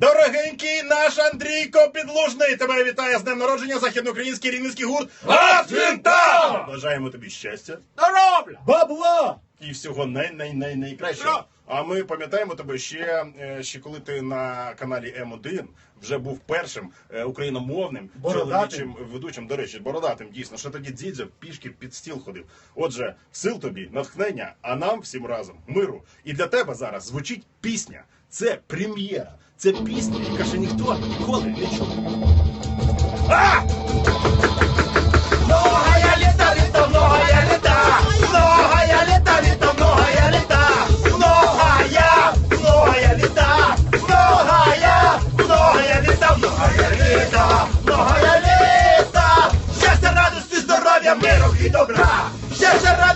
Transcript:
Дорогенький наш Андрійко Підлужний, тебе вітає з днем народження західноукраїнський рівненський гурт Гатвінтау! Бажаємо тобі щастя Здоровля! Бабла! і всього най най най найкращого. А ми пам'ятаємо тебе ще, е, ще коли ти на каналі М1 вже був першим е, україномовним чоловічим ведучим. До речі, бородатим дійсно, що тоді дідзя пішки під стіл ходив. Отже, сил тобі, натхнення, а нам всім разом миру. І для тебе зараз звучить пісня. Це прем'єра. Це пісні, яка ще ніхто ніколи не чув. А! Нога я літа, літа, нога я літа, нога я літа, літа, нога я літа, нога я, нога я літа, нога я, нога літа, нога я літа, нога я літа, щастя, радості, здоров'я, миру і добра, щастя, радості.